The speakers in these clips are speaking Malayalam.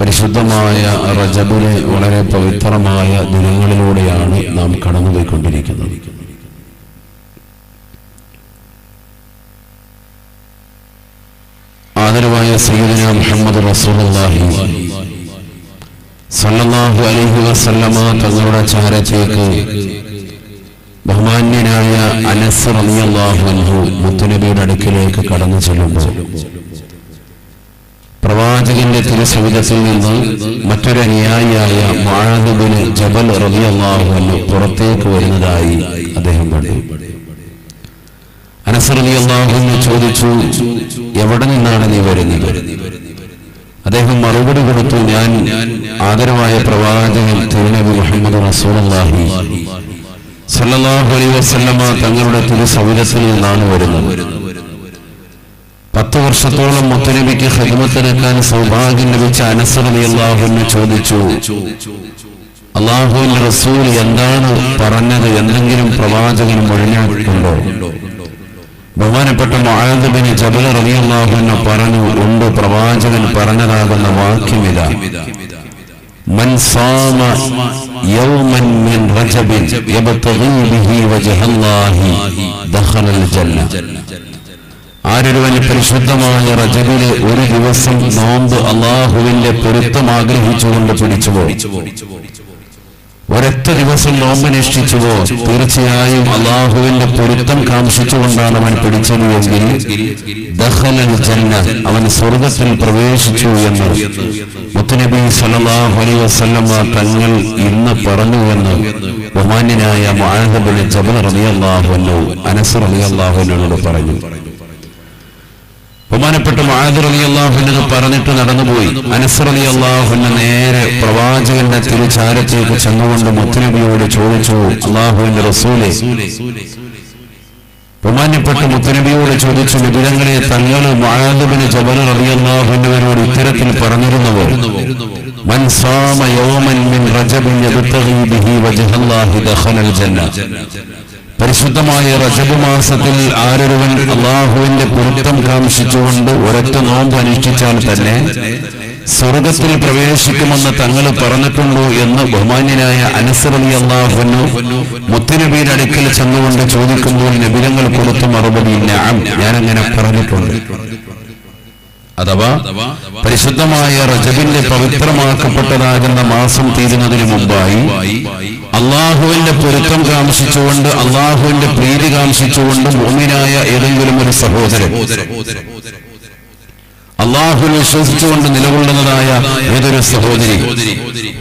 പരിശുദ്ധമായ റജബിലെ വളരെ പവിത്രമായ ദിനങ്ങളിലൂടെയാണ് നാം കടന്നുപോയിക്കൊണ്ടിരിക്കുന്നത്. ആദരവായ സീദന മുഹമ്മദ് റസൂലുള്ളാഹി സല്ലാഹു അലൈഹി വസല്ലമ തങ്ങളുടെ ചാരത്തേക്ക് ബഹുമാന്യനായ അനസ് റളിയല്ലാഹു അൻഹു മുത്തുനബിയുടെ അടുക്കിലേക്ക് കടന്നു ചെല്ലുമ്പോൾ പ്രവാചകന്റെ തിരുസവിധത്തിൽ നിന്ന് മറ്റൊരു അനുയായിയായ മാഴബിന് ജബൽ റളിയല്ലാഹു അൻഹു പുറത്തേക്ക് വരുന്നതായി അദ്ദേഹം കണ്ടു. അനസ് റളിയല്ലാഹു അൻഹു ചോദിച്ചു എവിടെ നിന്നാണ് നീ വരുന്നത്? അദ്ദേഹം മറുപടി കൊടുത്തു ഞാൻ ആദരവായ പ്രവാചകൻ തിരുനബി മുഹമ്മദ് റസൂലുള്ളാഹി സല്ലാഹു അലൈഹി വസല്ലമ തങ്ങളുടെ തിരുസവിധത്തിൽ നിന്നാണ് വരുന്നത്. പത്ത് വർഷത്തോളം മുത്തനബിക്ക് ഹിദ്മത്തിനെക്കാൻ സൗഭാഗ്യം ലഭിച്ച അനസ് റളിയല്ലാഹു അൻഹു ചോദിച്ചു അള്ളാഹുവിന്റെ റസൂൽ എന്താണ് പറഞ്ഞത്? എന്തെങ്കിലും പ്രവാചകൻ മൊഴിഞ്ഞിട്ടുണ്ടോ ബഹുമാനപ്പെട്ട മഹാദബിന് ജബൽ റളിയല്ലാഹു അൻഹു പറഞ്ഞു ഉണ്ട് പ്രവാചകൻ പറഞ്ഞതാകുന്ന വാക്യമില്ല ജന്ന. ആരൊരുവൻ പരിശുദ്ധമായ റജബിലെ ഒരു ദിവസം നോമ്പ് അള്ളാഹുവിന്റെ പൊരുത്തം ആഗ്രഹിച്ചുകൊണ്ട് പിടിച്ചുവോ? ഒരൊറ്റ ദിവസം നോമ്പനുഷ്ഠിച്ചുവോ തീർച്ചയായും അള്ളാഹുവിന്റെ പൊരുത്തം കാംക്ഷിച്ചുകൊണ്ടാണ് അവൻ പിടിച്ചത് എങ്കിൽ അവൻ സ്വർഗത്തിൽ പ്രവേശിച്ചു എന്ന്. മുത്തനബി സല്ലല്ലാഹു അലൈഹി വസല്ലമ തങ്ങൾ ഇന്ന് പറഞ്ഞു എന്ന്. ബഹുമാന്യനായ മുആദബിൻ ജബൽ റളിയല്ലാഹു അൻഹു അനസ് റളിയല്ലാഹു അൻഹുവിനോട് പറഞ്ഞു. ബഹുമാനപ്പെട്ട മാതിറലി അലി അള്ളാഹുവിനത് പറഞ്ഞിട്ട് നടന്നുപോയി. അനസറലി അലി അള്ളാഹുവിന് നേരെ പ്രവാചകന്റെ തിരുചാരത്തേക്ക് ചെന്നുകൊണ്ട് മുത്തനബിയോട് ചോദിച്ചു അള്ളാഹുവിന്റെ റസൂലെ. ബഹുമാന്യപ്പെട്ട മുത്തനബിയോട് ചോദിച്ചു വിവിധങ്ങളെ തങ്ങൾ മഹാദബിന് ജബൽ അലി അള്ളാഹുവിനവരോട് ഇത്തരത്തിൽ പറഞ്ഞിരുന്നവർ യൗമൻ മിൻ പരിശുദ്ധമായ റജബ് മാസത്തിൽ ആരൊരുവൻ അള്ളാഹുവിന്റെ പൊരുത്തം കാംക്ഷിച്ചുകൊണ്ട് ഒരൊറ്റ നോമ്പ് അനുഷ്ഠിച്ചാൽ തന്നെ സ്വർഗത്തിൽ പ്രവേശിക്കുമെന്ന് തങ്ങൾ പറഞ്ഞിട്ടുള്ളൂ എന്ന് ബഹുമാന്യനായ അനസറലി അള്ളാഹുനു മുത്തുനബിയുടെ അടുക്കൽ ചെന്നുകൊണ്ട് ചോദിക്കുമ്പോൾ നബിരങ്ങൾ കൊടുത്ത മറുപടി ഞാൻ ഞാനങ്ങനെ പറഞ്ഞിട്ടുണ്ട്. അഥവാ പരിശുദ്ധമായ റജബിന്റെ പവിത്രമാക്കപ്പെട്ടതാകുന്ന മാസം തീരുന്നതിന് മുമ്പായി അള്ളാഹുവിന്റെ പൊരുത്തം കാംക്ഷിച്ചുകൊണ്ട് അള്ളാഹുവിന്റെ പ്രീതി കാംക്ഷിച്ചുകൊണ്ട് മോമിനായ ഏതെങ്കിലും ഒരു സഹോദരൻ അള്ളാഹുവിൽ വിശ്വസിച്ചുകൊണ്ട് നിലകൊള്ളുന്നതായ ഏതൊരു സഹോദരി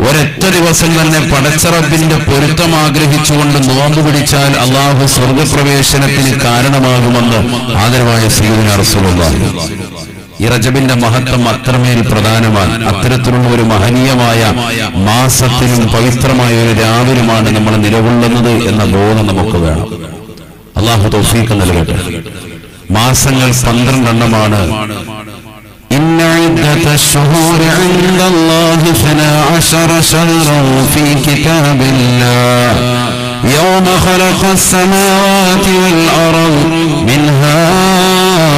ഒരൊറ്റ ദിവസം തന്നെ പടച്ചറബിന്റെ പൊരുത്തം ആഗ്രഹിച്ചുകൊണ്ട് നോമ്പ് പിടിച്ചാൽ അള്ളാഹു സ്വർഗപ്രവേശനത്തിന് കാരണമാകുമെന്ന് ആദരവായ ശ്രീകുമാർ റസൂലുള്ളാഹി. ഈ റജബിന്റെ മഹത്വം അത്രമേൽ പ്രധാനമാണ് അത്തരത്തിലുള്ള ഒരു മഹനീയമായ മാസത്തിനും പവിത്രമായ ഒരു രാവിലുമാണ് നമ്മൾ നിലകൊള്ളുന്നത് എന്ന ബോധം നമുക്ക് വേണം അള്ളാഹു തൗഫീഖ് നൽകട്ടെ മാസങ്ങൾ പന്ത്രണ്ടെണ്ണമാണ് إن عدة الشهور عند الله اثنا عشر شهرا في كتاب الله يوم خلق السماوات والأرض منها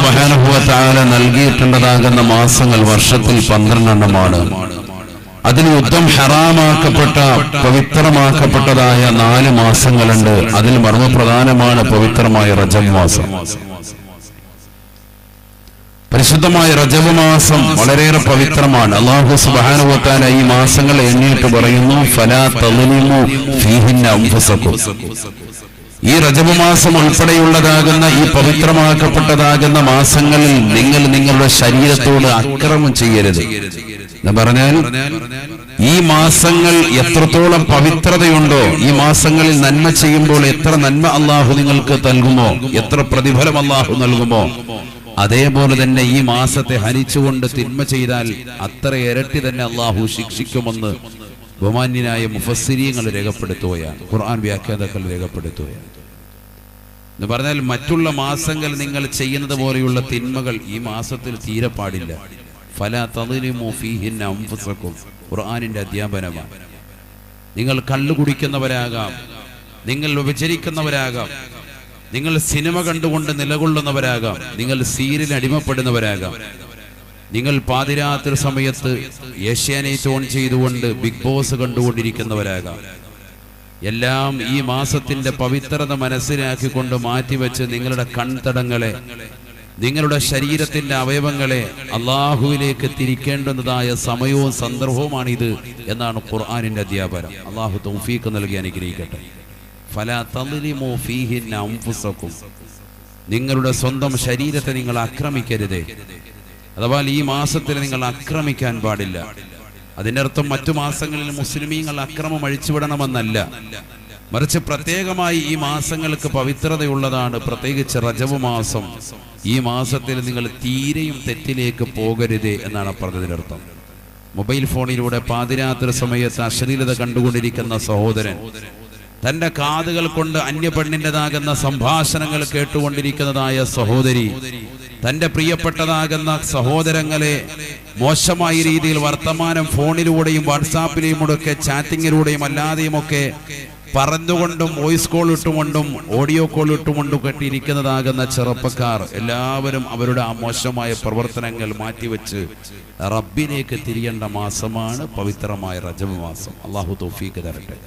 സുബാനുഭവത്താല നൽകിയിട്ടുള്ളതാകുന്ന മാസങ്ങൾ വർഷത്തിൽ പന്ത്രണ്ടെണ്ണമാണ്. അതിന് യുദ്ധം ഹറാമാക്കപ്പെട്ട പവിത്രമാക്കപ്പെട്ടതായ നാല് മാസങ്ങളുണ്ട്. അതിൽ മർമ്മപ്രധാനമാണ് പവിത്രമായ റജബ് മാസം. പരിശുദ്ധമായ റജബ് മാസം വളരെയേറെ പവിത്രമാണ്. അള്ളാഹു സുബാനുഭവത്താല ഈ മാസങ്ങൾ എണ്ണിയിട്ട് പറയുന്നു ഫലാ തലിമു ഫീഹിന്ന ഈ റജബ് മാസം ഉൾപ്പെടെയുള്ളതാകുന്ന ഈ പവിത്രമാക്കപ്പെട്ടതാകുന്ന മാസങ്ങളിൽ നിങ്ങൾ നിങ്ങളുടെ ശരീരത്തോട് അക്രമം ചെയ്യരുത്. ഞാൻ പറഞ്ഞാൽ ഈ മാസങ്ങൾ എത്രത്തോളം പവിത്രതയുണ്ടോ ഈ മാസങ്ങളിൽ നന്മ ചെയ്യുമ്പോൾ എത്ര നന്മ അള്ളാഹു നിങ്ങൾക്ക് നൽകുമോ എത്ര പ്രതിഫലം അള്ളാഹു നൽകുമോ അതേപോലെ തന്നെ ഈ മാസത്തെ ഹനിച്ചുകൊണ്ട് തിന്മ ചെയ്താൽ അത്ര ഇരട്ടി തന്നെ അള്ളാഹു ശിക്ഷിക്കുമെന്ന് ബഹുമാന്യനായ മുഫസ്സിരിയങ്ങൾ രേഖപ്പെടുത്തുകയാണ് ഖുർആൻ വ്യാഖ്യാതാക്കൾ രേഖപ്പെടുത്തുകയാണ് എന്ന് പറഞ്ഞാൽ മറ്റുള്ള മാസങ്ങൾ നിങ്ങൾ ചെയ്യുന്നത് പോലെയുള്ള തിന്മകൾ ഈ മാസത്തിൽ തീരെ പാടില്ല. ഫല തതിലിമോ ഖുർആാനിന്റെ അധ്യാപനമാണ് നിങ്ങൾ കള്ളു കുടിക്കുന്നവരാകാം. നിങ്ങൾ വ്യഭിചരിക്കുന്നവരാകാം. നിങ്ങൾ സിനിമ കണ്ടുകൊണ്ട് നിലകൊള്ളുന്നവരാകാം. നിങ്ങൾ സീരിയൽ അടിമപ്പെടുന്നവരാകാം. നിങ്ങൾ പാതിരാത്രി സമയത്ത് ഏഷ്യാനെറ്റ് ഓൺ ചെയ്തുകൊണ്ട് ബിഗ് ബോസ് കണ്ടുകൊണ്ടിരിക്കുന്നവരാകാം. എല്ലാം ഈ മാസത്തിന്റെ പവിത്രത മനസ്സിലാക്കിക്കൊണ്ട് മാറ്റിവെച്ച് നിങ്ങളുടെ കൺതടങ്ങളെ നിങ്ങളുടെ ശരീരത്തിന്റെ അവയവങ്ങളെ അള്ളാഹുവിലേക്ക് തിരിക്കേണ്ടുന്നതായ സമയവും സന്ദർഭവുമാണ് ഇത് എന്നാണ് ഖുർആാനിന്റെ അധ്യാപനം. അള്ളാഹു തൗഫീഖ് നൽകി അനുഗ്രഹിക്കട്ടെ. ഫീഹിന്ന നിങ്ങളുടെ സ്വന്തം ശരീരത്തെ നിങ്ങൾ ആക്രമിക്കരുതേ. അഥവാ ഈ മാസത്തിൽ നിങ്ങൾ ആക്രമിക്കാൻ പാടില്ല. അതിന്റെ അർത്ഥം മറ്റു മാസങ്ങളിൽ മുസ്ലിമീങ്ങൾ അക്രമം അഴിച്ചുവിടണമെന്നല്ല. മറിച്ച് പ്രത്യേകമായി ഈ മാസങ്ങൾക്ക് പവിത്രതയുള്ളതാണ് പ്രത്യേകിച്ച് റജവ് മാസം. ഈ മാസത്തിൽ നിങ്ങൾ തീരെയും തെറ്റിലേക്ക് പോകരുത് എന്നാണ് പറഞ്ഞതിനർത്ഥം മൊബൈൽ ഫോണിലൂടെ പാതിരാത്രി സമയത്ത് അശ്ലീലത കണ്ടുകൊണ്ടിരിക്കുന്ന സഹോദരൻ തന്റെ കാതുകൾ കൊണ്ട് അന്യപെണ്ണിന്റെതാകുന്ന സംഭാഷണങ്ങൾ കേട്ടുകൊണ്ടിരിക്കുന്നതായ സഹോദരി തന്റെ പ്രിയപ്പെട്ടതാകുന്ന സഹോദരങ്ങളെ മോശമായ രീതിയിൽ വർത്തമാനം ഫോണിലൂടെയും വാട്സാപ്പിലെയും ഒക്കെ ചാറ്റിങ്ങിലൂടെയും അല്ലാതെയും ഒക്കെ പറഞ്ഞുകൊണ്ടും വോയിസ് കോൾ ഇട്ടുകൊണ്ടും ഓഡിയോ കോൾ ഇട്ടുകൊണ്ടും കെട്ടിയിരിക്കുന്നതാകുന്ന ചെറുപ്പക്കാർ എല്ലാവരും അവരുടെ ആ മോശമായ പ്രവർത്തനങ്ങൾ മാറ്റിവെച്ച് റബ്ബിലേക്ക് തിരിയേണ്ട മാസമാണ് പവിത്രമായ റജബ് മാസം. അള്ളാഹു തോഫീക്ക് തരട്ടെ.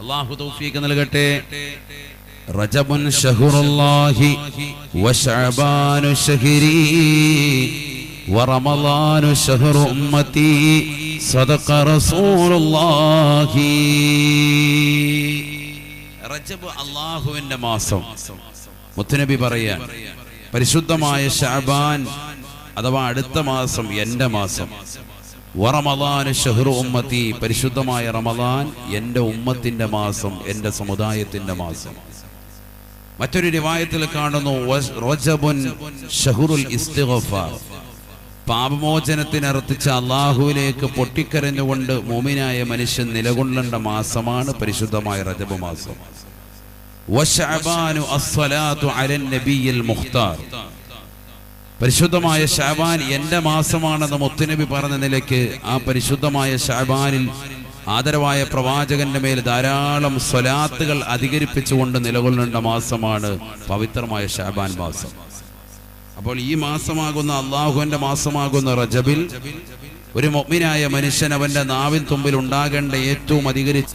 അള്ളാഹു തൗഫീക്ക് നൽകട്ടെ റജബുൻ ഷഹുറുല്ലാഹി വശഅബാനു ഷഹരി ورمضان شهر أمتي صدق رسول الله റജബ് അള്ളാഹുവിന്റെ മാസം മുത്തുനബി പറയാൻ പരിശുദ്ധമായ ഷാബാൻ അഥവാ അടുത്ത മാസം എന്റെ മാസം വറമദാൻ ഷഹ്റു ഉമ്മത്തി പരിശുദ്ധമായ റമദാൻ എന്റെ ഉമ്മത്തിന്റെ മാസം എന്റെ സമുദായത്തിന്റെ മാസം മറ്റൊരു രവായത്തിൽ കാണുന്നു റോജബുൻ ഷഹുറുൽ പാപമോചനത്തിനർത്ഥിച്ച അള്ളാഹുവിലേക്ക് പൊട്ടിക്കരഞ്ഞുകൊണ്ട് മോമിനായ മനുഷ്യൻ നിലകൊള്ളേണ്ട മാസമാണ് പരിശുദ്ധമായ റജബ് മാസം. പരിശുദ്ധമായ ഷാബാൻ എന്റെ മാസമാണെന്ന് മുത്തുനബി പറഞ്ഞ നിലയ്ക്ക് ആ പരിശുദ്ധമായ ഷാബാനിൽ ആദരവായ പ്രവാചകന്റെ മേൽ ധാരാളം സ്വലാത്തുകൾ അധികരിപ്പിച്ചുകൊണ്ട് നിലകൊള്ളേണ്ട മാസമാണ് പവിത്രമായ ഷാബാൻ മാസം. അപ്പോൾ ഈ മാസമാകുന്ന അള്ളാഹുവിന്റെ മാസമാകുന്ന റജബിൽ ഒരു മൊമ്മിനായ മനുഷ്യൻ അവന്റെ നാവിൻ തുമ്പിൽ ഉണ്ടാകേണ്ട ഏറ്റവും അധികരിച്ച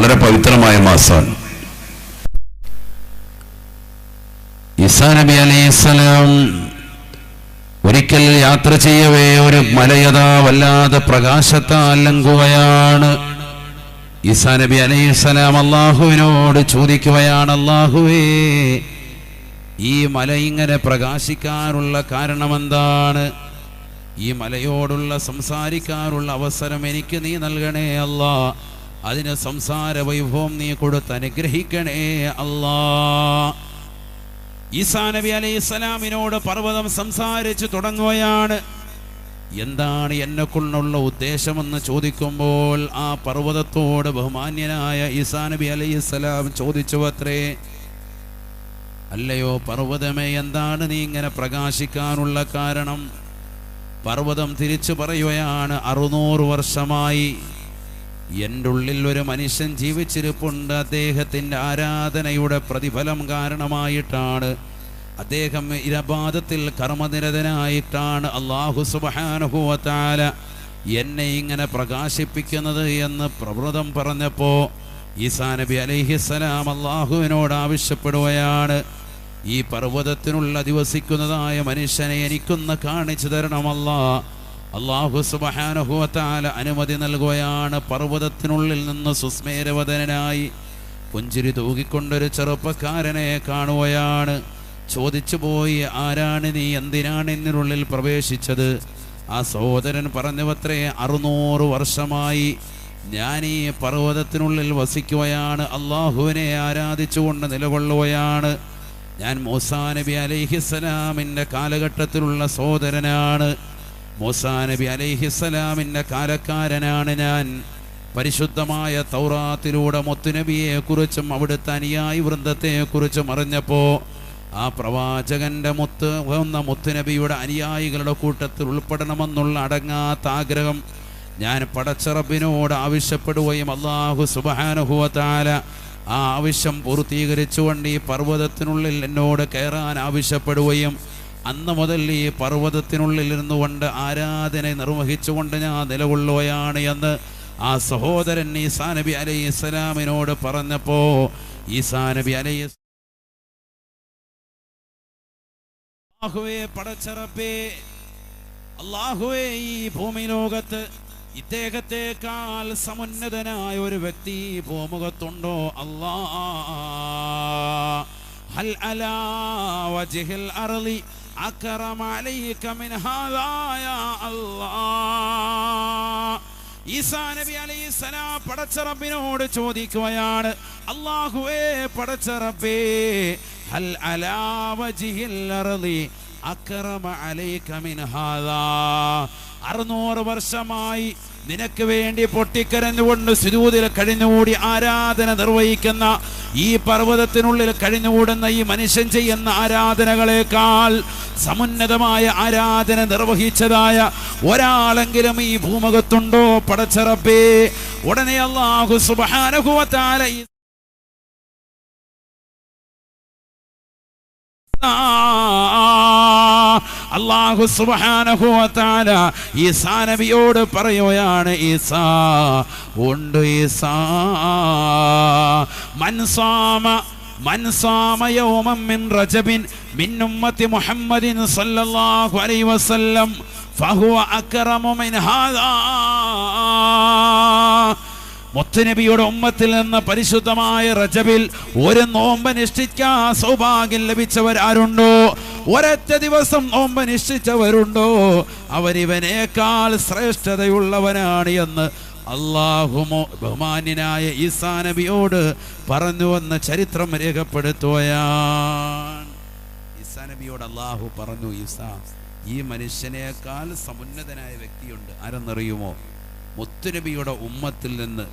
വളരെ പവിത്രമായ മാസമാണ് ഇസാ നബി അലൈഹിസ്സലാം ഒരിക്കൽ യാത്ര ചെയ്യവേ ഒരു മലയതാ വല്ലാതെ പ്രകാശത്താൽ അല്ലങ്കുകയാണ് ഈസാ നബി അലൈഹിസ്സലാം അള്ളാഹുവിനോട് ചോദിക്കുകയാണ് അള്ളാഹുവേ ഈ മല ഇങ്ങനെ പ്രകാശിക്കാനുള്ള കാരണമെന്താണ്? ഈ മലയോടുള്ള സംസാരിക്കാനുള്ള അവസരം എനിക്ക് നീ നൽകണേ അല്ലാ. അതിന് സംസാര വൈഭവം നീ കൊടുത്ത് അനുഗ്രഹിക്കണേ അല്ലാ. ഈസാ നബി അലൈഹി ഇസ്ലാമിനോട് പർവതം സംസാരിച്ചു തുടങ്ങുകയാണ്. എന്താണ് എന്നെ കൊണ്ടുള്ള ഉദ്ദേശമെന്ന് ചോദിക്കുമ്പോൾ ആ പർവതത്തോട് ബഹുമാന്യനായ ഈസാ നബി അലൈഹി ഇസ്ലാം ചോദിച്ചു അത്രേ അല്ലയോ പർവതമേ എന്താണ് നീ ഇങ്ങനെ പ്രകാശിക്കാനുള്ള കാരണം? പർവതം തിരിച്ചു പറയുകയാണ് അറുന്നൂറ് വർഷമായി എന്റെ ഉള്ളിൽ ഒരു മനുഷ്യൻ ജീവിച്ചിരിപ്പുണ്ട്. അദ്ദേഹത്തിന്റെ ആരാധനയുടെ പ്രതിഫലം കാരണമായിട്ടാണ്. അദ്ദേഹം ഇരപാദത്തിൽ കർമ്മനിരതനായിട്ടാണ്. അള്ളാഹു സുബാനുഭവത്താല എന്നെ ഇങ്ങനെ പ്രകാശിപ്പിക്കുന്നത് എന്ന് പ്രവൃതം പറഞ്ഞപ്പോൾ ഈസാ നബി അലൈഹിസ്സലാം അള്ളാഹുവിനോട് ആവശ്യപ്പെടുകയാണ്. ഈ പർവതത്തിനുള്ള അധിവസിക്കുന്നതായ മനുഷ്യനെ എനിക്കൊന്ന് കാണിച്ചു തരണമല്ല. അള്ളാഹു സുബഹാനുഭവത്താല അനുമതി നൽകുകയാണ്. പർവതത്തിനുള്ളിൽ നിന്ന് സുസ്മേരവദനായി പുഞ്ചിരി തൂകിക്കൊണ്ടൊരു ചെറുപ്പക്കാരനെ കാണുകയാണ്. ചോദിച്ചു പോയി ആരാണ് നീ? എന്തിനാണ് എന്നിനുള്ളിൽ പ്രവേശിച്ചത്? ആ സഹോദരൻ പറഞ്ഞവത്രേ അറുന്നൂറ് വർഷമായി ഞാൻ ഈ പർവതത്തിനുള്ളിൽ വസിക്കുകയാണ്. അള്ളാഹുവിനെ ആരാധിച്ചുകൊണ്ട് നിലകൊള്ളുകയാണ്. ഞാൻ മൂസാ നബി അലൈഹിസ്സലാമിന്റെ കാലഘട്ടത്തിലുള്ള സഹോദരനാണ്. മൂസാ നബി അലൈഹിസ്സലാമിന്റെ കാലക്കാരനാണ് ഞാൻ. പരിശുദ്ധമായ തൗറാത്തിലൂടെ മുത്തുനബിയെക്കുറിച്ചും അവിടുത്തെ അനുയായി വൃന്ദത്തെ കുറിച്ചും അറിഞ്ഞപ്പോൾ ആ പ്രവാചകന്റെ മുത്ത് വന്ന മുത്തുനബിയുടെ അനുയായികളുടെ കൂട്ടത്തിൽ ഉൾപ്പെടണമെന്നുള്ള അടങ്ങാത്ത ആഗ്രഹം ഞാൻ പടച്ചറബിനോട് ആവശ്യപ്പെടുകയും അള്ളാഹു സുബാനുഹുവത്താല ആ ആവശ്യം പൂർത്തീകരിച്ചുകൊണ്ട് ഈ പർവതത്തിനുള്ളിൽ എന്നോട് കയറാൻ ആവശ്യപ്പെടുകയും അന്ന് മുതൽ ഈ പർവതത്തിനുള്ളിൽ ഇരുന്നുകൊണ്ട് ആരാധന നിർവഹിച്ചുകൊണ്ട് ഞാൻ നിലകൊള്ളുകയാണ് എന്ന് ആ സഹോദരൻ ഈസാ നബി അലൈഹി ഇസ്ലാമിനോട് പറഞ്ഞപ്പോ ഈസാ നബി അലൈഹി അള്ളാഹുവേ പടച്ചറപ്പേ അള്ളാഹുവേ ഈ ഭൂമി ലോകത്ത് ഇദ്ദേഹത്തെക്കാൾ സമുന്നതനായ ഒരു വ്യക്തി ഭൂമുഖത്തുണ്ടോ? അല്ലാ ഹൽ അലാ വജ്ഹിൽ അർളി അക്റമ അലൈക മിൻ ഹാദാ യാ അല്ലാ ഈസാ നബി അലൈഹി സലാം പടച്ച റബ്ബിനോട് ചോദിക്കുകയാണ് അല്ലാഹുവേ പടച്ച റബ്ബേ ഹൽ അലാ വജ്ഹിൽ അർളി അക്റമ അലൈക മിൻ ഹാദാ അറുന്നൂറ് വർഷമായി നിനക്ക് വേണ്ടി പൊട്ടിക്കരഞ്ഞുകൊണ്ട് സുരൂതിൽ കഴിഞ്ഞുകൂടി ആരാധന നിർവഹിക്കുന്ന ഈ പർവതത്തിനുള്ളിൽ കഴിഞ്ഞുകൂടുന്ന ഈ മനുഷ്യൻ ചെയ്യുന്ന ആരാധനകളെക്കാൾ സമുന്നതമായ ആരാധന നിർവഹിച്ചതായ ഒരാളെങ്കിലും ഈ ഭൂമുഖത്തുണ്ടോ പടച്ചറപ്പേ? ഉടനെ അള്ളാഹു സുബാനുഭവത്താല ഈ അള്ളാഹു തആല ഈസാ നബിയോട് പറയുകയാണ് ഈസാ ഉണ്ട് ഈസാ മൻസാമ മൻസാമ മിൻ റജബിൻ മിൻ ഉമ്മത്തി മുഹമ്മദിൻ സല്ലല്ലാഹു അലൈഹി വസല്ലം ഫഹുവ മിൻ ഹാദാ. ഉമ്മത്തിൽ നിന്ന് പരിശുദ്ധമായ റജബിൽ ഒരു നോമ്പ് നിഷ്ഠിക്കാൻ സൗഭാഗ്യം ലഭിച്ചവരാരുണ്ടോ? ഒരൊറ്റ ദിവസം നോമ്പ് നിശ്ചിച്ചവരുണ്ടോ? അവരിവനേക്കാൾ ശ്രേഷ്ഠതയുള്ളവനാണ് എന്ന് അള്ളാഹുമോ ബഹുമാന്യനായ ഈസാ നബിയോട് പറഞ്ഞു വന്ന ചരിത്രം രേഖപ്പെടുത്തുകയാണ്. ഈസാ നബിയോട് അള്ളാഹു പറഞ്ഞു ഈസാ ഈ മനുഷ്യനേക്കാൾ സമുന്നതനായ വ്യക്തിയുണ്ട്. ആരെന്നറിയുമോ? മുത്തുനബിയുടെ ഉമ്മത്തിൽ നിന്ന്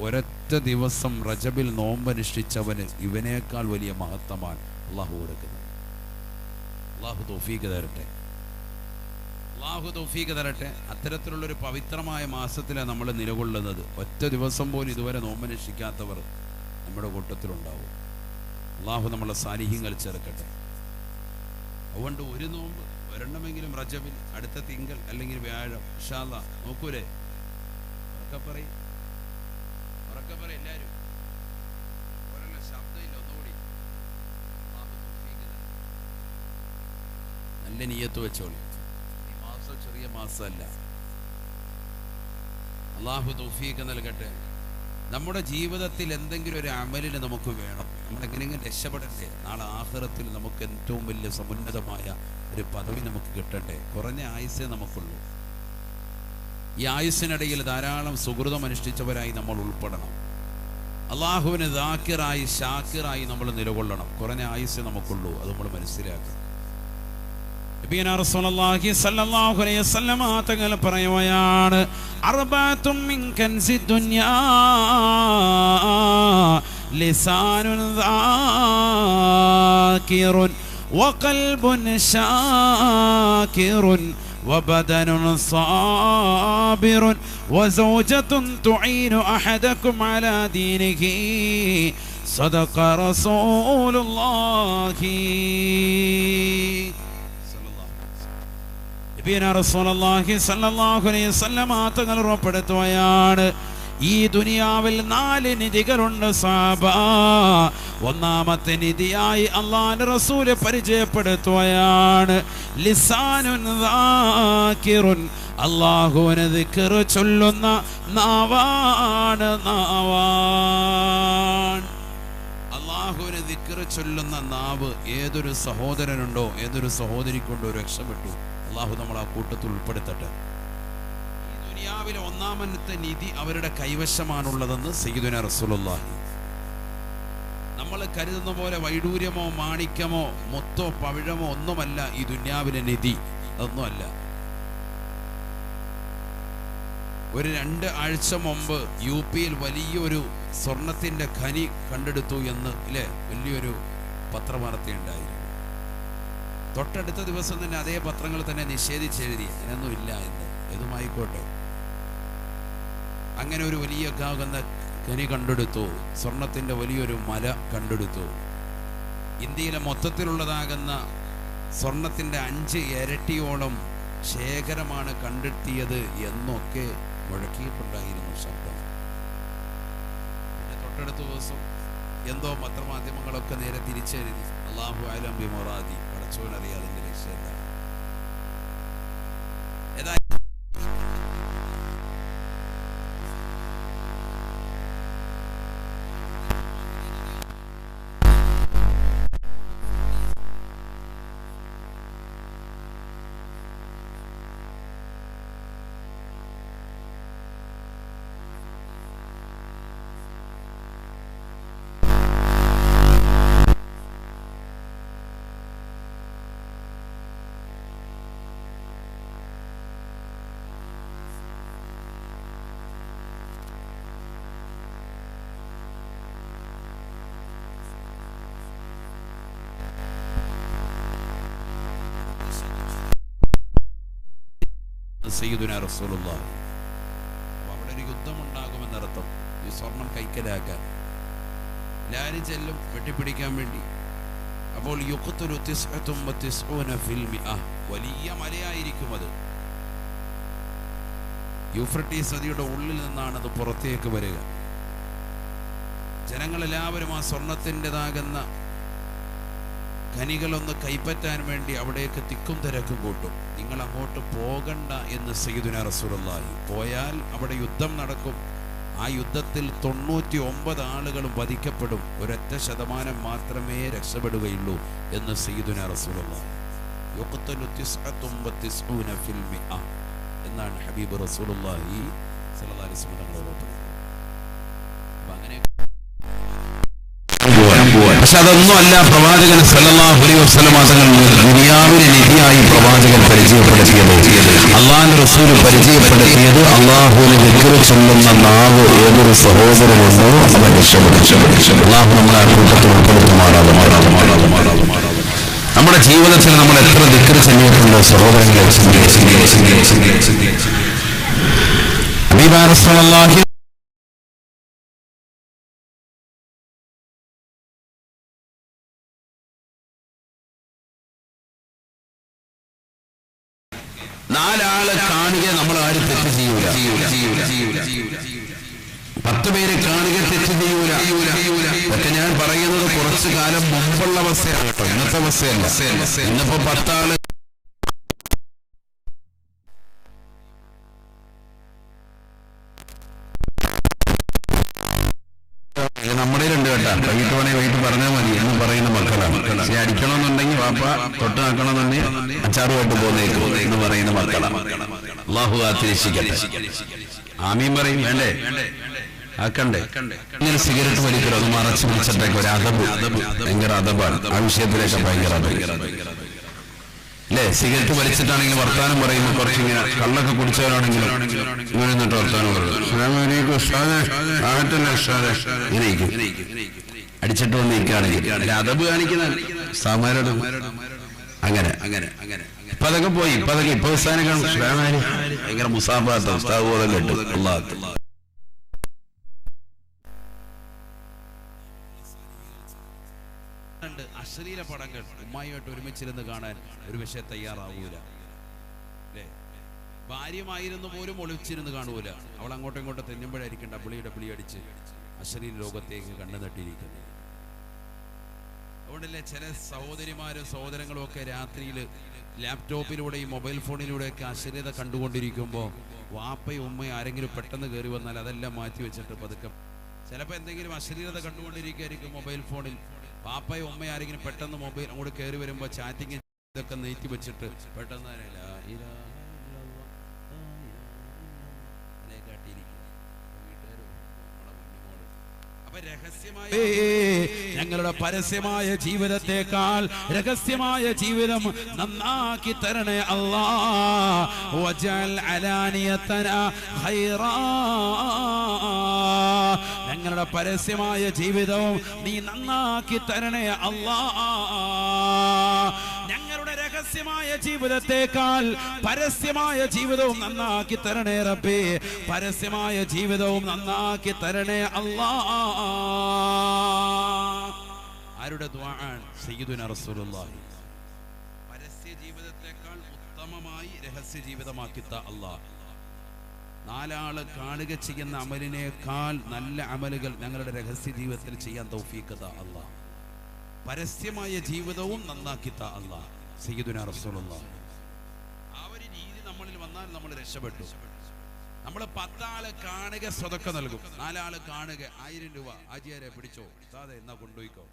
ഒരൊറ്റ ദിവസം റജബിൽ നോമ്പനുഷ്ഠിച്ചവന് ഇവനേക്കാൾ വലിയ മഹത്വമാണ് അള്ളാഹു കൊടുക്കുന്നത്. അള്ളാഹു തോഫീക്ക് തരട്ടെ. അള്ളാഹു തൗഫീഖ് തരട്ടെ. അത്തരത്തിലുള്ള ഒരു പവിത്രമായ മാസത്തിലാണ് നമ്മൾ നിലകൊള്ളുന്നത്. ഒറ്റ ദിവസം പോലും ഇതുവരെ നോമ്പനുഷ്ഠിക്കാത്തവർ നമ്മുടെ കൂട്ടത്തിലുണ്ടാവും. അള്ളാഹു നമ്മളെ സാന്നിധ്യങ്ങൾ ചേർക്കട്ടെ അതുകൊണ്ട് ഒരു നോമ്പ് വരണമെങ്കിലും റജബിൽ അടുത്ത തിങ്കൾ അല്ലെങ്കിൽ വ്യാഴം ഷാല നോക്കൂലേ? ഒക്കെ പറയും. നല്ല നീയത്ത് വെച്ചോളി. മാസം ചെറിയ മാസമല്ല. അള്ളാഹു തൗഫീഖ് നൽകട്ടെ. നമ്മുടെ ജീവിതത്തിൽ എന്തെങ്കിലും ഒരു അമലിന് നമുക്ക് വേണം. നമ്മളെങ്ങനെയെങ്കിലും രക്ഷപ്പെടണ്ടേ നാളെ ആഹ്റത്തിൽ നമുക്ക് ഏറ്റവും വലിയ സമുന്നതമായ ഒരു പദവി നമുക്ക് കിട്ടട്ടെ. കുറഞ്ഞ ആയുസ്സേ നമുക്കുള്ളൂ. ഈ ആയുസ്സിനിടയിൽ ധാരാളം സുഹൃതം അനുഷ്ഠിച്ചവരായി നമ്മൾ ഉൾപ്പെടണം. അള്ളാഹുവിന് ദാക്കിറായി ഷാക്കിറായി നമ്മൾ നിലകൊള്ളണം. കുറഞ്ഞ ആയുസ്സേ നമുക്കുള്ളൂ. അത് നമ്മൾ മനസ്സിലാക്കണം. نبينا رسول الله صلى الله عليه وسلم تقل بريويان. أربعة من كنز الدنيا. لسان ذاكر وقلب شاكر وبدن صابر وزوجة تعين أحدكم على دينه. صدق رسول الله. തങ്ങൾ ഉറപ്പെടുത്തുകയാണ്. ഈ ദുനിയാവിൽ നാല് നിധികളുണ്ട് സാബ. ഒന്നാമത്തെ നിധിയായി അള്ളാഹുവിന്റെ റസൂൽ പരിചയപ്പെടുത്തുകയാണ്. ലിസാനുൻ അള്ളാഹുവിനെ ദിക്കറ് ചൊല്ലുന്ന നാവാണ് നാവാൻ. അള്ളാഹുവിനെ ദിക്കറ് ചൊല്ലുന്ന നാവ് ഏതൊരു സഹോദരനുണ്ടോ ഏതൊരു സഹോദരിക്കുണ്ടോ രക്ഷപ്പെട്ടു. അള്ളാഹു നമ്മൾ ആ കൂട്ടത്തിൽ ഉൾപ്പെടുത്തട്ടെ. ഈ ദുനിയാവിലെ ഒന്നാമത്തെ നിധി അവരുടെ കൈവശമാണുള്ളതെന്ന് സയ്യിദുന റസൂലുള്ളാഹി. നമ്മൾ കരുതുന്ന പോലെ വൈഡൂര്യമോ മാണിക്യമോ മുത്തോ പവിഴമോ ഒന്നുമല്ല ഈ ദുന്യാവിലെ നിധി. അതൊന്നുമല്ല. ഒരു രണ്ട് ആഴ്ച മുമ്പ് യു പിയിൽ വലിയൊരു സ്വർണത്തിന്റെ ഖനി കണ്ടെടുത്തു എന്ന് ഇല്ലേ? വലിയൊരു പത്രവാർത്തയുണ്ടായിരുന്നു തൊട്ടടുത്ത ദിവസം തന്നെ അതേ പത്രങ്ങൾ തന്നെ നിഷേധിച്ചെഴുതി അതിനൊന്നും ഇല്ല എന്ന്. ഏതുമായിക്കോട്ടെ അങ്ങനെ ഒരു വലിയ കാകുന്ന ഖനി കണ്ടെടുത്തു. സ്വർണത്തിന്റെ വലിയൊരു മല കണ്ടെടുത്തു. ഇന്ത്യയിലെ മൊത്തത്തിലുള്ളതാകുന്ന സ്വർണത്തിന്റെ അഞ്ച് ഇരട്ടിയോളം ശേഖരമാണ് കണ്ടെത്തിയത് എന്നൊക്കെ മുഴക്കിയിട്ടുണ്ടായിരുന്നു ശബ്ദം. പിന്നെ തൊട്ടടുത്ത ദിവസം എന്തോ പത്രമാധ്യമങ്ങളൊക്കെ നേരെ തിരിച്ചെഴുതി. അള്ളാഹു ആലം ബി മൊറാദി പടച്ചോനറിയാം അതിന്റെ ലക്ഷ്യം എന്താണ് സയ്യിദുന റസൂലുള്ള അവിടെ ഒരു യുദ്ധം ഉണ്ടാകുമെന്നർത്ഥം ഈ സ്വർണം കൈക്കലാക്കാൻ. ലാരി ചെല്ലും വെട്ടിപ്പിടിക്കാൻ വേണ്ടി. അപ്പോൾ വലിയ മലയായിരിക്കും അത്. യൂഫ്രട്ടീസ് നദിയുടെ ഉള്ളിൽ നിന്നാണ് അത് പുറത്തേക്ക് വരിക. ജനങ്ങളെല്ലാവരും ആ സ്വർണത്തിന്റെതാകുന്ന ഖനികളൊന്ന് കൈപ്പറ്റാൻ വേണ്ടി അവിടേക്ക് തിക്കും തിരക്കും കൂട്ടും. നിങ്ങൾ അങ്ങോട്ട് പോകണ്ട എന്ന് സയ്യിദുന റസൂലുള്ളാഹി. പോയാൽ അവിടെ യുദ്ധം നടക്കും. ആ യുദ്ധത്തിൽ തൊണ്ണൂറ്റി ഒമ്പത് ആളുകളും വധിക്കപ്പെടും. ഒരൊറ്റ ശതമാനം മാത്രമേ രക്ഷപ്പെടുകയുള്ളൂ എന്ന് സയ്യിദുന റസൂലുള്ളാഹി. എന്നാണ് ഹബീബ് റസൂലുള്ളാഹി സ്വല്ലല്ലാഹി അലൈഹി വസല്ലം തങ്ങൾ പക്ഷെ അതൊന്നും അല്ല. പ്രവാചകൻ ദുനിയാവിനെ നിധിയായി പ്രവാചകൻ പരിചയപ്പെടുത്തിയത്. അള്ളാഹിന്റെ റസൂൽ പരിചയപ്പെടുത്തിയത് അള്ളാഹുവിനെ വിക്രി ചൊല്ലുന്ന നാവ് ഏതൊരു സഹോദരനുണ്ടോ അവൻ അള്ളാഹു നമ്മളെ കൂട്ടത്തിൽ ഉൾപ്പെടുത്തുമാറാകുമാറാകും നമ്മുടെ ജീവിതത്തിൽ നമ്മൾ എത്ര ദിക്കറ് ചെല്ലിയിട്ടുണ്ട് സഹോദരങ്ങളെ ആരും തെറ്റ് ചെയ്യൂല പത്ത് പേര് കാണുക തെറ്റ് ചെയ്യൂല. ഒക്കെ ഞാൻ പറയുന്നത് കുറച്ചു കാലം മുമ്പുള്ള അവസ്ഥയാണ് കേട്ടോ. ഇന്നത്തെ അവസ്ഥയല്ല. ഇന്നിപ്പോ പത്താൾ നമ്മുടെ രണ്ട് കേട്ടാ. വൈകിട്ട് വേണേ വൈകിട്ട് പറഞ്ഞാൽ മതി. പറയുന്ന മക്കളാണ്. പക്ഷെ അടിക്കണമെന്നുണ്ടെങ്കിൽ വാപ്പ തൊട്ട് ആക്കണമെന്നുണ്ടെങ്കിൽ അച്ചാറുമായിട്ട് പോന്നേക്കും എന്ന് പറയുന്ന മക്കളാണ്. അള്ളാഹു ആമീൻ പറയും. വേണ്ടേ? ആക്കണ്ടേ? ഇങ്ങനെ സിഗരറ്റ് വലിക്കലോ അത് മറച്ചു മറിച്ചിട്ടേക്ക് ഒരു അതബ് ഭയങ്കര അതബാണ് ആ വിഷയത്തിലേക്ക് ഭയങ്കര അതബ് അല്ലേ? സിഗരറ്റ് വലിച്ചിട്ടാണെങ്കിൽ വർത്താനം പറയുമ്പോൾ കുറച്ച് ഇങ്ങനെ കള്ളൊക്കെ കുടിച്ചവരാണെങ്കിലും ഇങ്ങനെ വർത്താനം പറയുന്നു അലൈക്കും ഉസ്താദേ. ആകത്തന്നെ ഉസ്താദേ." ഇങ്ങനെ ഇരിക്കും. അടിച്ചിട്ട് വന്ന് നിൽക്കുകയാണെങ്കിൽ അതിൽ അതബ് കാണിക്കുന്ന സാമാരോട് അങ്ങനെ. അങ്ങനെ അങ്ങനെ ഇപ്പൊ അതൊക്കെ പോയി ഇപ്പൊ അതൊക്കെ ഇപ്പൊ ഭയങ്കര മുസാഫാത്ത ഉസ്താദ് ബോധം കേട്ടു. അശ്ലീല പടങ്ങൾ ഉമ്മായുമായിട്ട് ഒരുമിച്ചിരുന്ന് കാണാൻ ഒരു പക്ഷേ തയ്യാറാവൂല. ഭാര്യമായിരുന്നു പോലും ഒളിച്ചിരുന്ന് കാണൂല. അവൾ അങ്ങോട്ടും ഇങ്ങോട്ടും തെന്നുമ്പോഴായിരിക്കും ഡബ്ല്യു ഡബ്ല്യു അടിച്ച് അശ്ലീല ലോകത്തേക്ക് കണ്ണു നട്ടിരിക്കുന്നത് അതുകൊണ്ടല്ലേ ചില സഹോദരിമാരും സഹോദരങ്ങളും ഒക്കെ രാത്രിയിൽ ലാപ്ടോപ്പിലൂടെയും മൊബൈൽ ഫോണിലൂടെയൊക്കെ അശ്ലീലത കണ്ടുകൊണ്ടിരിക്കുമ്പോൾ വാപ്പയും ഉമ്മയും ആരെങ്കിലും പെട്ടെന്ന് കയറി വന്നാൽ അതെല്ലാം മാറ്റി വെച്ചിട്ട് പതുക്കെ. ചിലപ്പോൾ എന്തെങ്കിലും അശ്ലീലത കണ്ടുകൊണ്ടിരിക്കുകയായിരിക്കും മൊബൈൽ ഫോണിൽ. വാപ്പയും ഉമ്മയും ആരെങ്കിലും പെട്ടെന്ന് മൊബൈൽ അങ്ങോട്ട് കയറി വരുമ്പോൾ ചാറ്റിങ് ഇതൊക്കെ നീട്ടി വെച്ചിട്ട് പെട്ടെന്ന് തന്നെ ലാ ഇലാഹ ഇല്ലല്ലാഹ്, ലാ ഇലാഹ ഇല്ലല്ലാഹ് അതിനെ കാട്ടിയിരിക്കുക. അപ്പോൾ വീട്ടുകാര് നമ്മളെ കുഞ്ഞുമോൾ. അപ്പൊ രഹസ്യമായ ഞങ്ങളുടെ പരസ്യമായ ജീവിതത്തെക്കാൾ രഹസ്യമായ ജീവിതം നന്നാക്കി തരണേ അല്ലാ. വജൽ അലാനിയത്തന ഖൈറാ. ഞങ്ങളുടെ പരസ്യമായ ജീവിതവും നീ നന്നാക്കി തരണേ അല്ലാ. രഹസ്യമായ ജീവിതത്തെക്കാൾ പരസ്യമായ ജീവിതവും നന്നാക്കി തരണേ റബ്ബേ. പരസ്യമായ ജീവിതവും നന്നാക്കി തരണേ അല്ലാ. ആരുടെ സയ്യിദുന റസൂലുള്ളാഹി. പരസ്യ ജീവിതത്തെക്കാൾ ഉത്തമമായി രഹസ്യ ജീവിതമാക്കിത്ത അല്ലാഹ് നാലാൾ കാണുക ചെയ്യുന്ന അമലിനേക്കാൾ നല്ല അമലുകൾ ഞങ്ങളുടെ രഹസ്യ ജീവിതത്തിൽ ചെയ്യാൻ തൗഫീഖത അല്ലാഹ് പരസ്യമായ ജീവിതവും നന്നാക്കിത്ത അല്ലാഹ് സയ്യിദുന റസൂലുള്ളാഹി ആ ഒരു നമ്മളിൽ വന്നാൽ നമ്മൾ രക്ഷപ്പെട്ടു. നമ്മൾ പത്താൾ കാണുക സ്വതക്ക നൽകും. നാലാൾ കാണുക ആയിരം രൂപ. ആജിയാരെ പിടിച്ചോ. സാതെ എന്നാ കൊണ്ടുപോയിക്കോ.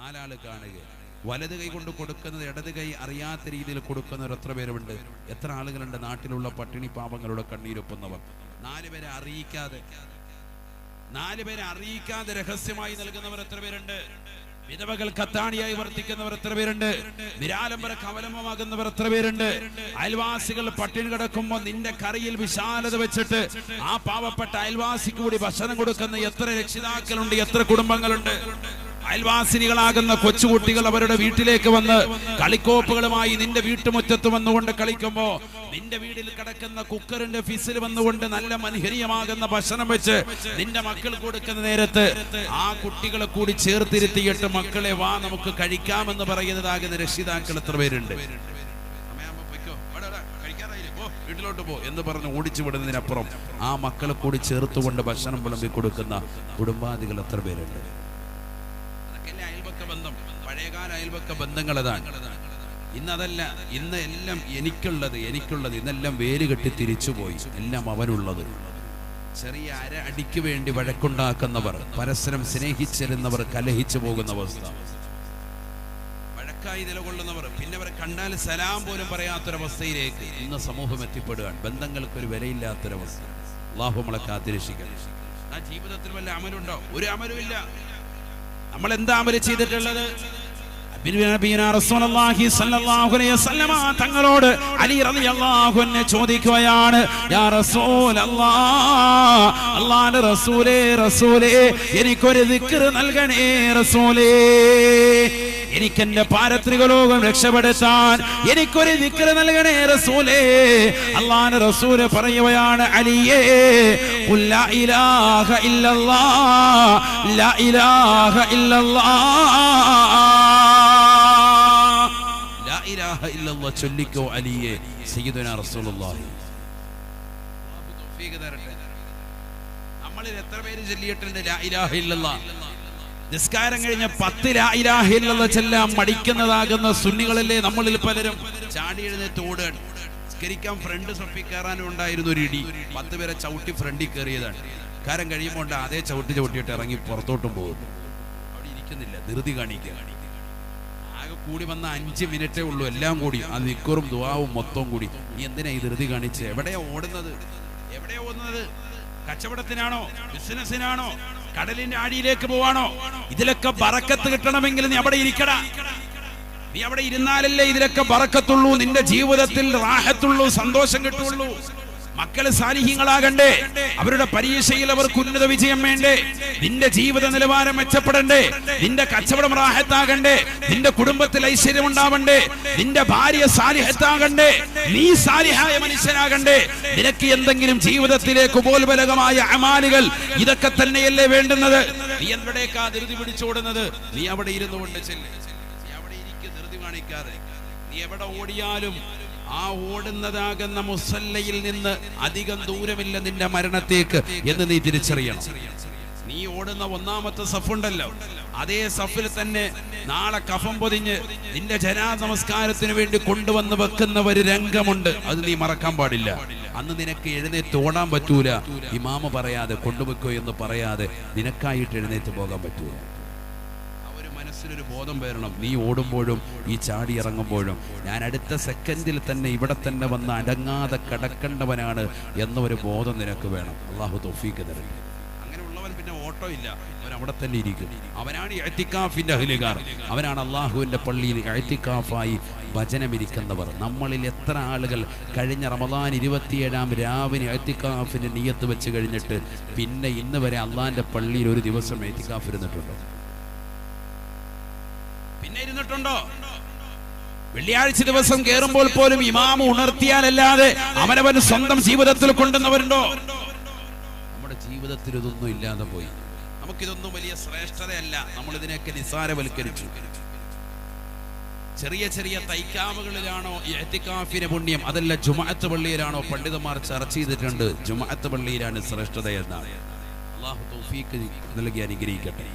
നാലാൾ കാണുക. വലത് കൈ കൊണ്ട് കൊടുക്കുന്നത് ഇടത് കൈ അറിയാത്ത രീതിയിൽ കൊടുക്കുന്നവർ എത്ര പേരുണ്ട്? എത്ര ആളുകളുണ്ട് നാട്ടിലുള്ള പട്ടിണി പാപങ്ങളുടെ കണ്ണീരൊപ്പുന്നവർ? നാലുപേരെ അറിയിക്കാതെ നാലുപേരെ അറിയിക്കാതെ രഹസ്യമായി നൽകുന്നവർ എത്ര പേരുണ്ട്? വിധവകൾ കത്താണിയായി വർത്തിക്കുന്നവർ എത്ര പേരുണ്ട്? നിരാലംബര കവലമമാകുന്നവർ എത്ര പേരുണ്ട്? അയൽവാസികൾ പട്ടിണി കിടക്കുമ്പോൾ നിന്റെ കറിയിൽ വിശാലത വെച്ചിട്ട് ആ പാവപ്പെട്ട അയൽവാസിക്ക് കൂടി ഭക്ഷണം കൊടുക്കുന്ന എത്ര രക്ഷിതാക്കളുണ്ട് എത്ര കുടുംബങ്ങളുണ്ട്? അയൽവാസിനികളാകുന്ന കൊച്ചുകുട്ടികൾ അവരുടെ വീട്ടിലേക്ക് വന്ന് കളിക്കോപ്പുകളുമായി നിന്റെ വീട്ടുമുറ്റത്ത് വന്നുകൊണ്ട് കളിക്കുമ്പോ നിന്റെ വീട്ടിൽ കിടക്കുന്ന കുക്കറിന്റെ ഫിസിൽ വന്നുകൊണ്ട് നല്ല മനോഹരീയമാകുന്ന ഭക്ഷണം വെച്ച് നിന്റെ മക്കൾ കൊടുക്കുന്ന നേരത്ത് ആ കുട്ടികളെ കൂടി ചേർത്തിരുത്തിയിട്ട് മക്കളെ വാ നമുക്ക് കഴിക്കാമെന്ന് പറയുന്നതാകുന്ന രക്ഷിതാക്കൾ എത്ര പേരുണ്ട്? വീട്ടിലോട്ട് പോ എന്ന് പറഞ്ഞ് ഓടിച്ചു വിടുന്നതിനപ്പുറം ആ മക്കളെ കൂടി ചേർത്തുകൊണ്ട് ഭക്ഷണം വിളമ്പി കൊടുക്കുന്ന കുടുംബാദികൾ എത്ര പേരുണ്ട്? അയൽപക്ക ബന്ധങ്ങൾ അതാണ് ഇന്നതല്ല ഇന്ന് എല്ലാം എനിക്കുള്ളത് എനിക്കുള്ളത്. ഇന്നെല്ലാം വേര് കെട്ടി തിരിച്ചുപോയി എല്ലാം അവനുള്ളത്. ചെറിയ അര അടിക്ക് വേണ്ടി വഴക്കുണ്ടാക്കുന്നവർ പരസ്പരം സ്നേഹിച്ചിരുന്നവർ കലഹിച്ചു പോകുന്ന അവസ്ഥ. വഴക്കായി നിലകൊള്ളുന്നവർ പിന്നെ അവരെ കണ്ടാൽ സലാം പോലും പറയാത്തൊരവസ്ഥയിലേക്ക് ഇന്ന് സമൂഹം എത്തിപ്പെടുകയാണ്. ബന്ധങ്ങൾക്കൊരു വിലയില്ലാത്തൊരവസ്ഥ. അള്ളാഹു നമ്മളെ കാത്തിരക്ഷിക്കണം ആ ജീവിതത്തിൽ വല്ല അമലുണ്ടോ? ഒരു അമലുമില്ല. നമ്മൾ എന്താ അമൽ ചെയ്തിട്ടുള്ളത്? തങ്ങളോട് അലി ചോദിക്കുകയാണ് യാ റസൂലേ റസൂലേ എനിക്കൊരു ദിക്ർ നൽകണേ റസൂലേ. എനിക്ക് എന്റെ പാരത്രിക ലോകം രക്ഷപ്പെടുത്താൻ എനിക്കൊരു വിക്ര നൽകണേ റസൂലേ. അള്ളാഹുവിന്റെ റസൂൽ പറയുകയാണ് അലിയേ ഖുൽ ലാ ഇലാഹ ഇല്ലല്ലാ ഇലാഹ ചൊല്ലിക്കോ അലിയേ റസൂലുള്ളാഹി. നമ്മളിൽ എത്ര പേര് ചൊല്ലിയിട്ടുണ്ട്? ലാ ഇലാഹ ഇല്ലല്ലാഹ്. നിസ്കാരം കഴിഞ്ഞ പത്ത് ലാ ഇലാഹ ഇല്ലല്ലാഹ് മടിക്കുന്നതാകുന്ന സുന്നികളല്ലേ നമ്മളിൽ പലരും ചാടി എഴുന്നേറ്റ് ഓടുകയാണ്. നിസ്കരിക്കാൻ ഫ്രണ്ട് സൊപ്പി കയറാനും ഉണ്ടായിരുന്നു ഒരു ഇടി. പത്ത് പേരെ ചവിട്ടി ഫ്രണ്ടിൽ കയറിയതാണ്. കാരം കഴിയുമ്പോൾ അതേ ചവിട്ടി ചവിട്ടിയിട്ട് ഇറങ്ങി പുറത്തോട്ടും പോകുന്നു അവിടെ ഇരിക്കുന്നില്ല. ധൃതി കാണിക്കുക. ആകെ കൂടി വന്ന അഞ്ച് മിനിറ്റേ ഉള്ളൂ. എല്ലാം കൂടി. ആ നിക്കറും ദുവാവും മൊത്തവും കൂടി. നീ എന്തിനാ ഈ ധൃതി കാണിച്ച്? എവിടെയാ ഓടുന്നത്? എവിടെയാ ഓടുന്നത്? കച്ചവടത്തിനാണോ? ബിസിനസ്സിനാണോ? കടലിന്റെ ആടിയിലേക്ക് പോവാണോ? ഇതിലൊക്കെ ബറക്കത്ത് കിട്ടണമെങ്കിൽ നീ അവിടെ ഇരിക്കടാ. നീ അവിടെ ഇരുന്നാലല്ലേ ഇതിലൊക്കെ ബറക്കത്തുള്ളൂ നിന്റെ ജീവിതത്തിൽ റാഹത്തുള്ളൂ സന്തോഷം കിട്ടുള്ളൂ. മക്കൾ സാന്നിഹ്യങ്ങളാകണ്ടേ അവരുടെ പരീക്ഷയിൽ അവർക്ക് ഉന്നത വിജയം വേണ്ടേ. നിന്റെ ജീവിത നിലവാരം മെച്ചപ്പെടണ്ടേ. നിന്റെ കച്ചവടം റാഹത്താകണ്ടേ. നിന്റെ കുടുംബത്തിൽ ഐശ്വര്യം ഉണ്ടാവണ്ടേ. നിന്റെ ഭാര്യ സാലിഹത്താകണ്ടേ നീ സാലിഹായ മനുഷ്യനാകണ്ടേ. നിനക്ക് എന്തെങ്കിലും ജീവിതത്തിലേക്ക് ഉപോത്ബലകമായ അമാലുകൾ ഇതൊക്കെ തന്നെയല്ലേ വേണ്ടുന്നത്? നീ എവിടേക്കാ ധൃതി പിടിച്ചോടുന്നത്? നീ അവിടെ ഇരുന്നു കൊണ്ട് ചെല്ല്. നീ അവിടെ ഇരിക്കുക ധൃതി കാണിക്കാതെ നീ എവിടെ ഓടിയാലും ആ ഓടുന്നതാകുന്ന മുസല്ലയിൽ നിന്ന് അധികം ദൂരമില്ല നിന്റെ മരണത്തേക്ക് എന്ന് നീ തിരിച്ചറിയണം. നീ ഓടുന്ന ഒന്നാമത്തെ സഫുണ്ടല്ലോ. അതേ സഫിൽ തന്നെ നാളെ കഫം പൊതിഞ്ഞ് നിന്റെ ജനാ നമസ്കാരത്തിന് വേണ്ടി കൊണ്ടുവന്ന് വെക്കുന്ന ഒരു രംഗമുണ്ട്. അത് നീ മറക്കാൻ പാടില്ല. അന്ന് നിനക്ക് എഴുന്നേറ്റ് ഓടാൻ പറ്റൂല. ഇമാമ പറയാതെ കൊണ്ടുവെക്കോ എന്ന് പറയാതെ നിനക്കായിട്ട് എഴുന്നേറ്റ് പോകാൻ പറ്റൂല. മനസ്സിലൊരു ബോധം വരണം. നീ ഓടുമ്പോഴും ഈ ചാടി ഇറങ്ങുമ്പോഴും ഞാൻ അടുത്ത സെക്കൻഡിൽ തന്നെ ഇവിടെ തന്നെ വന്ന് അടങ്ങാതെ കിടക്കേണ്ടവനാണ് എന്നൊരു ബോധം നിനക്ക് വേണം. അള്ളാഹു തൊഫീക്ക് തരട്ടെ. അങ്ങനെയുള്ളവൻ പിന്നെ ഓട്ടോ ഇല്ല. അവൻ അവിടെ തന്നെ ഇരിക്കും. അവനാണ് എത്തിക്കാഫിന്റെ അഹ്ലുകാർ അവനാണ് അള്ളാഹുവിന്റെ പള്ളിയിൽ എത്തിക്കാഫായി ഭജനമിരിക്കുന്നവർ നമ്മളിൽ എത്ര ആളുകൾ കഴിഞ്ഞ റമദാൻ ഇരുപത്തിയേഴാം രാവിലെ എത്തിക്കാഫിന്റെ നീയത്ത് വെച്ച് കഴിഞ്ഞിട്ട് പിന്നെ ഇന്ന് വരെ അള്ളാഹിന്റെ പള്ളിയിൽ ഒരു ദിവസം എത്തിക്കാഫ് ഇരുന്നിട്ടുണ്ടോ വെള്ളിയാഴ്ച ദിവസം കേറുമ്പോൾ പോലും ഇമാമ ഉണർത്തിയാലല്ലാതെ അവനവൻ സ്വന്തം ജീവിതത്തിൽ കൊണ്ടുവന്നവരുണ്ടോ? നമ്മുടെ ജീവിതത്തിൽ ഇതൊന്നും ഇല്ലാതെ പോയി. നമുക്കിതൊന്നും വലിയ ശ്രേഷ്ഠതയല്ല. നമ്മൾ ഇതിനെയൊക്കെ നിസ്സാരവൽക്കരിച്ചു. ചെറിയ ചെറിയ തൈക്കാമുകളിലാണോ എത്തിക്കാഫിന് പുണ്യം? അതല്ല ജുമാഅത്ത് പള്ളിയിലാണോ പണ്ഡിതന്മാർ ചർച്ച ചെയ്തിട്ടുണ്ട്. ജുമാഅത്ത് പള്ളിയിലാണ് ശ്രേഷ്ഠത എന്നാണ് അള്ളാഹു നൽകി അനുഗ്രഹിക്കട്ടെ.